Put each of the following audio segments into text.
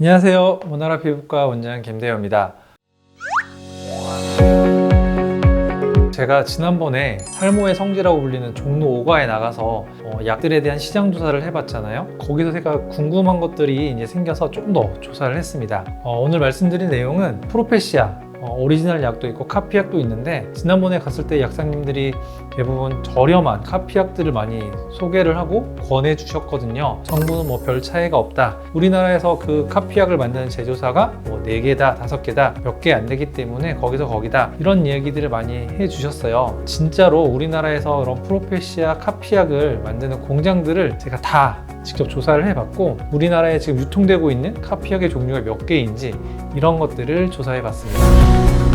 안녕하세요. 모나라 피부과 원장 김대호입니다. 제가 지난번에 탈모의 성지라고 불리는 종로 5가에 나가서 어, 약들에 대한 시장 조사를 해봤잖아요. 거기서 제가 궁금한 것들이 이제 생겨서 조금 더 조사를 했습니다. 어, 오늘 말씀드린 내용은 프로페시아 어, 오리지널 약도 있고 카피약도 있는데 지난번에 갔을 때 약사님들이 대부분 저렴한 카피약들을 많이 소개를 하고 권해 주셨거든요. 성분은 뭐 별 차이가 없다. 우리나라에서 그 카피약을 만드는 제조사가 뭐 4개다, 5개다, 몇 개 안 되기 때문에 거기서 거기다 이런 얘기들을 많이 해 주셨어요. 진짜로 우리나라에서 그런 프로페시아 카피약을 만드는 공장들을 제가 다 직접 조사를 해봤고 우리나라에 지금 유통되고 있는 카피약의 종류가 몇 개인지 이런 것들을 조사해 봤습니다.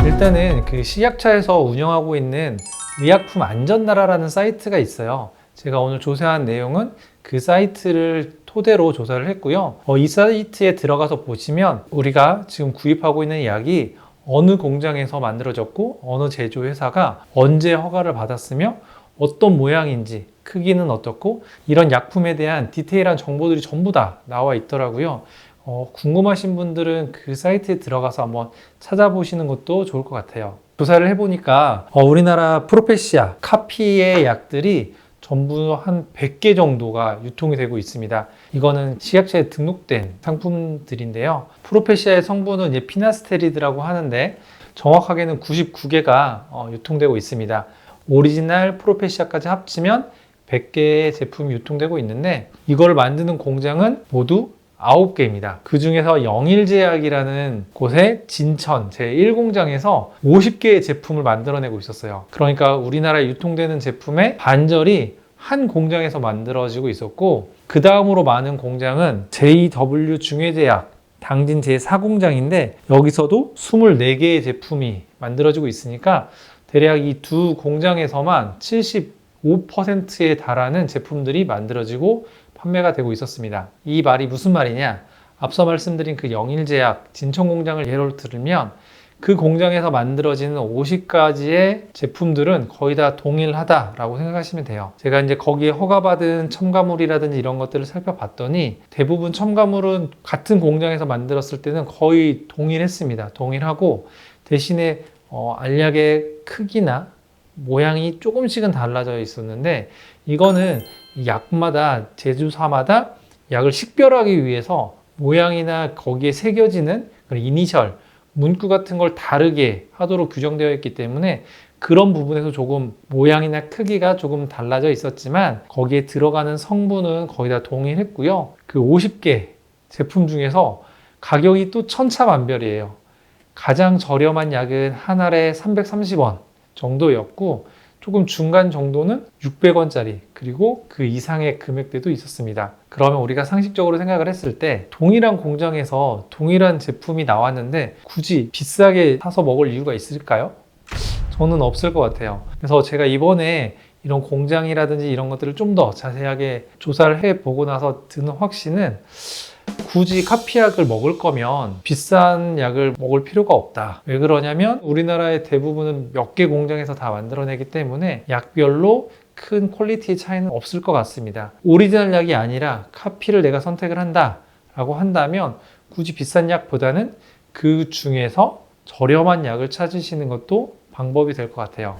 일단은 그 식약처에서 운영하고 있는 의약품 안전나라라는 사이트가 있어요. 제가 오늘 조사한 내용은 그 사이트를 토대로 조사를 했고요. 어, 이 사이트에 들어가서 보시면 우리가 지금 구입하고 있는 약이 어느 공장에서 만들어졌고 어느 제조회사가 언제 허가를 받았으며 어떤 모양인지 크기는 어떻고 이런 약품에 대한 디테일한 정보들이 전부 다 나와 있더라고요. 어, 궁금하신 분들은 그 사이트에 들어가서 한번 찾아보시는 것도 좋을 것 같아요. 조사를 해보니까 어, 우리나라 프로페시아 카피의 약들이 전부 한 100개 정도가 유통이 되고 있습니다. 이거는 식약처에 등록된 상품들인데요. 프로페시아의 성분은 피나스테리드라고 하는데 정확하게는 99개가 어, 유통되고 있습니다. 오리지널 프로페시아까지 합치면 100개의 제품이 유통되고 있는데 이걸 만드는 공장은 모두 9개입니다. 그 중에서 영일제약이라는 곳의 진천 제1공장에서 50개의 제품을 만들어내고 있었어요. 그러니까 우리나라에 유통되는 제품의 반절이 한 공장에서 만들어지고 있었고 그 다음으로 많은 공장은 JW 중해제약 당진 제4공장인데 여기서도 24개의 제품이 만들어지고 있으니까 대략 이 두 공장에서만 75%에 달하는 제품들이 만들어지고 판매가 되고 있었습니다. 이 말이 무슨 말이냐? 앞서 말씀드린 그 영일제약 진천 공장을 예로 들으면 그 공장에서 만들어지는 50가지의 제품들은 거의 다 동일하다라고 생각하시면 돼요. 제가 이제 거기에 허가받은 첨가물이라든지 이런 것들을 살펴봤더니 대부분 첨가물은 같은 공장에서 만들었을 때는 거의 동일했습니다. 동일하고 대신에 어, 알약의 크기나 모양이 조금씩은 달라져 있었는데 이거는 이 약마다 제조사마다 약을 식별하기 위해서 모양이나 거기에 새겨지는 이니셜 문구 같은 걸 다르게 하도록 규정되어 있기 때문에 그런 부분에서 조금 모양이나 크기가 조금 달라져 있었지만 거기에 들어가는 성분은 거의 다 동일했고요. 그 50개 제품 중에서 가격이 또 천차만별이에요. 가장 저렴한 약은 한 알에 330원 정도였고 조금 중간 정도는 600원짜리 그리고 그 이상의 금액대도 있었습니다. 그러면 우리가 상식적으로 생각을 했을 때 동일한 공장에서 동일한 제품이 나왔는데 굳이 비싸게 사서 먹을 이유가 있을까요? 저는 없을 것 같아요. 그래서 제가 이번에 이런 공장이라든지 이런 것들을 좀 더 자세하게 조사를 해 보고 나서 드는 확신은 굳이 카피약을 먹을 거면 비싼 약을 먹을 필요가 없다. 왜 그러냐면 우리나라의 대부분은 몇 개 공장에서 다 만들어내기 때문에 약별로 큰 퀄리티 차이는 없을 것 같습니다. 오리지널 약이 아니라 카피를 내가 선택을 한다 라고 한다면 굳이 비싼 약보다는 그 중에서 저렴한 약을 찾으시는 것도 방법이 될 것 같아요.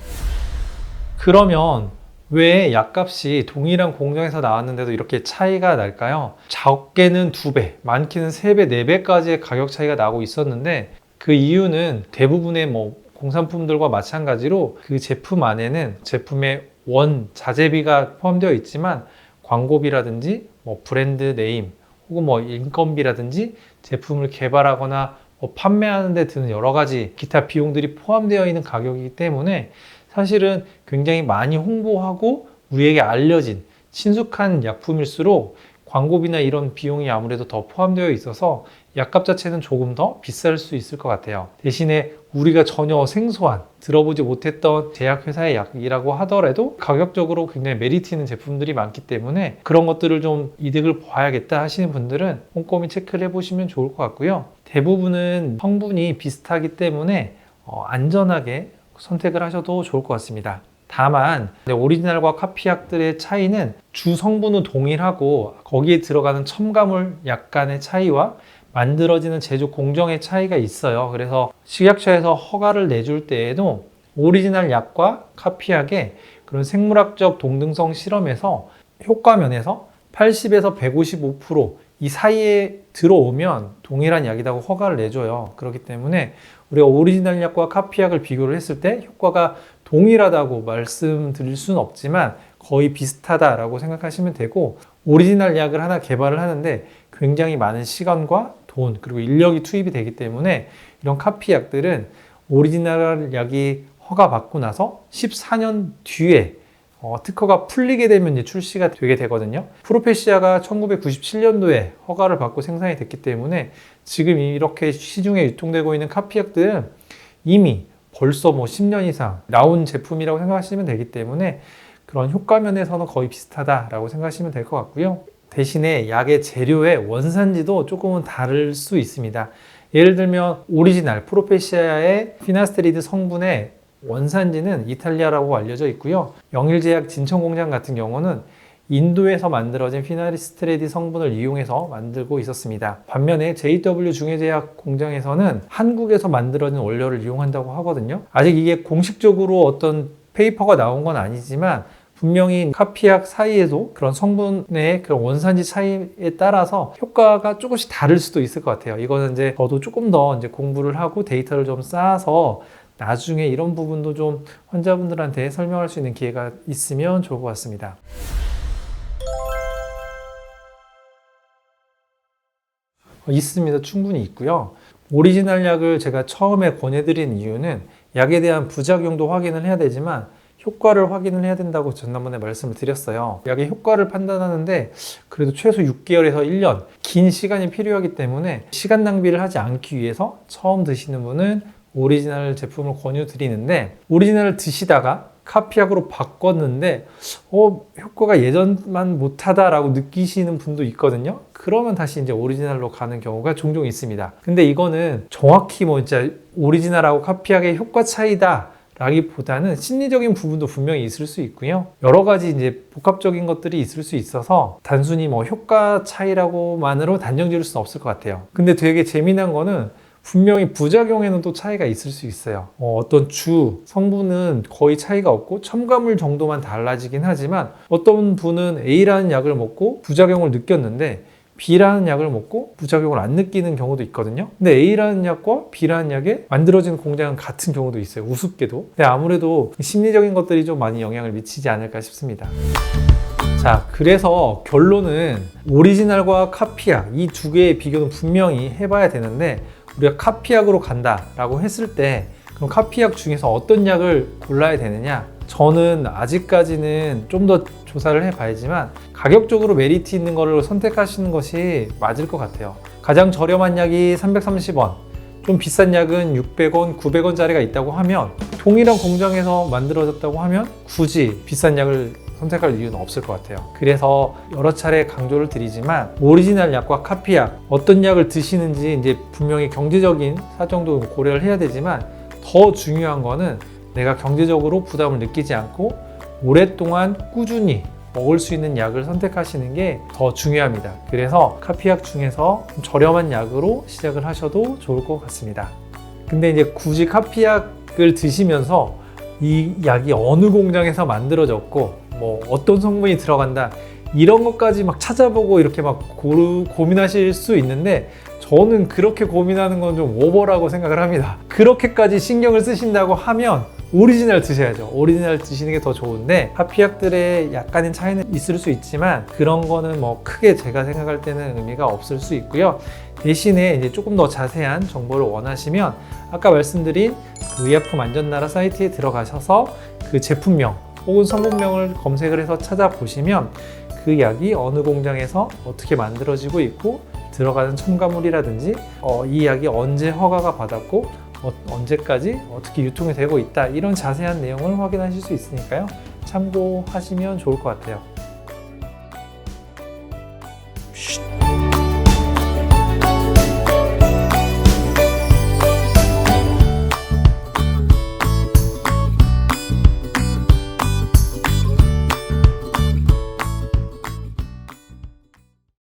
그러면 왜 약값이 동일한 공장에서 나왔는데도 이렇게 차이가 날까요? 적게는 두 배, 많게는 세 배, 네 배까지의 가격 차이가 나고 있었는데 그 이유는 대부분의 뭐 공산품들과 마찬가지로 그 제품 안에는 제품의 원 자재비가 포함되어 있지만 광고비라든지 뭐 브랜드 네임 혹은 뭐 인건비라든지 제품을 개발하거나 뭐 판매하는 데 드는 여러 가지 기타 비용들이 포함되어 있는 가격이기 때문에 사실은 굉장히 많이 홍보하고 우리에게 알려진 친숙한 약품일수록 광고비나 이런 비용이 아무래도 더 포함되어 있어서 약값 자체는 조금 더 비쌀 수 있을 것 같아요. 대신에 우리가 전혀 생소한 들어보지 못했던 제약회사의 약이라고 하더라도 가격적으로 굉장히 메리트 있는 제품들이 많기 때문에 그런 것들을 좀 이득을 봐야겠다 하시는 분들은 꼼꼼히 체크를 해보시면 좋을 것 같고요. 대부분은 성분이 비슷하기 때문에 어, 안전하게 선택을 하셔도 좋을 것 같습니다. 다만 오리지널과 카피약들의 차이는 주 성분은 동일하고 거기에 들어가는 첨가물 약간의 차이와 만들어지는 제조 공정의 차이가 있어요. 그래서 식약처에서 허가를 내줄 때에도 오리지널 약과 카피약의 그런 생물학적 동등성 실험에서 효과 면에서 80에서 155%이 사이에 들어오면 동일한 약이라고 허가를 내줘요. 그렇기 때문에 우리가 오리지널 약과 카피약을 비교를 했을 때 효과가 동일하다고 말씀드릴 수는 없지만 거의 비슷하다라고 생각하시면 되고 오리지널 약을 하나 개발을 하는데 굉장히 많은 시간과 돈 그리고 인력이 투입이 되기 때문에 이런 카피약들은 오리지널 약이 허가받고 나서 14년 뒤에 어, 특허가 풀리게 되면 이제 출시가 되게 되거든요. 프로페시아가 1997년도에 허가를 받고 생산이 됐기 때문에 지금 이렇게 시중에 유통되고 있는 카피약들은 이미 벌써 뭐 10년 이상 나온 제품이라고 생각하시면 되기 때문에 그런 효과 면에서는 거의 비슷하다라고 생각하시면 될 것 같고요. 대신에 약의 재료의 원산지도 조금은 다를 수 있습니다. 예를 들면 오리지널 프로페시아의 피나스테리드 성분의 원산지는 이탈리아라고 알려져 있고요. 영일제약 진천공장 같은 경우는 인도에서 만들어진 피나리스트레디 성분을 이용해서 만들고 있었습니다. 반면에 JW 중해제약 공장에서는 한국에서 만들어진 원료를 이용한다고 하거든요. 아직 이게 공식적으로 어떤 페이퍼가 나온 건 아니지만 분명히 카피약 사이에도 그런 성분의 그런 원산지 차이에 따라서 효과가 조금씩 다를 수도 있을 것 같아요. 이거는 이제 저도 조금 더 이제 공부를 하고 데이터를 좀 쌓아서 나중에 이런 부분도 좀 환자분들한테 설명할 수 있는 기회가 있으면 좋을 것 같습니다. 어, 있습니다. 충분히 있고요. 오리지널 약을 제가 처음에 권해드린 이유는 약에 대한 부작용도 확인을 해야 되지만 효과를 확인을 해야 된다고 지난번에 말씀을 드렸어요. 약의 효과를 판단하는데 그래도 최소 6개월에서 1년 긴 시간이 필요하기 때문에 시간 낭비를 하지 않기 위해서 처음 드시는 분은 오리지널 제품을 권유드리는데 오리지널을 드시다가 카피약으로 바꿨는데 어 효과가 예전만 못하다라고 느끼시는 분도 있거든요. 그러면 다시 이제 오리지널로 가는 경우가 종종 있습니다. 근데 이거는 정확히 뭐 진짜 오리지널하고 카피약의 효과 차이다. 라기보다는 심리적인 부분도 분명히 있을 수 있고요. 여러 가지 이제 복합적인 것들이 있을 수 있어서 단순히 뭐 효과 차이라고만으로 단정 지을 수는 없을 것 같아요. 근데 되게 재미난 거는 분명히 부작용에는 또 차이가 있을 수 있어요. 어, 떤 주, 성분은 거의 차이가 없고 첨가물 정도만 달라지긴 하지만 어떤 분은 A라는 약을 먹고 부작용을 느꼈는데 B라는 약을 먹고 부작용을 안 느끼는 경우도 있거든요. 근데 A라는 약과 B라는 약에 만들어진 공장은 같은 경우도 있어요. 우습게도. 근데 아무래도 심리적인 것들이 좀 많이 영향을 미치지 않을까 싶습니다. 자, 그래서 결론은 오리지널과 카피약 이 두 개의 비교는 분명히 해봐야 되는데 우리가 카피약으로 간다라고 했을 때 그럼 카피약 중에서 어떤 약을 골라야 되느냐? 저는 아직까지는 좀 더 조사를 해봐야지만 가격적으로 메리트 있는 거를 선택하시는 것이 맞을 것 같아요. 가장 저렴한 약이 330원, 좀 비싼 약은 600원, 900원짜리가 있다고 하면 동일한 공장에서 만들어졌다고 하면 굳이 비싼 약을 선택할 이유는 없을 것 같아요. 그래서 여러 차례 강조를 드리지만 오리지널 약과 카피약 어떤 약을 드시는지 이제 분명히 경제적인 사정도 고려를 해야 되지만 더 중요한 거는 내가 경제적으로 부담을 느끼지 않고 오랫동안 꾸준히 먹을 수 있는 약을 선택하시는 게 더 중요합니다. 그래서 카피약 중에서 좀 저렴한 약으로 시작을 하셔도 좋을 것 같습니다. 근데 이제 굳이 카피약을 드시면서 이 약이 어느 공장에서 만들어졌고 뭐 어떤 성분이 들어간다 이런 것까지 막 찾아보고 이렇게 막 고르, 고민하실 수 있는데 저는 그렇게 고민하는 건 좀 오버라고 생각을 합니다. 그렇게까지 신경을 쓰신다고 하면 오리지널 드셔야죠. 오리지널 드시는 게 더 좋은데 하피약들의 약간의 차이는 있을 수 있지만 그런 거는 뭐 크게 제가 생각할 때는 의미가 없을 수 있고요. 대신에 이제 조금 더 자세한 정보를 원하시면 아까 말씀드린 그 의약품 안전나라 사이트에 들어가셔서 그 제품명 혹은 성분명을 검색을 해서 찾아보시면 그 약이 어느 공장에서 어떻게 만들어지고 있고 들어가는 첨가물이라든지 어, 이 약이 언제 허가가 받았고 어, 언제까지 어떻게 유통이 되고 있다 이런 자세한 내용을 확인하실 수 있으니까요. 참고하시면 좋을 것 같아요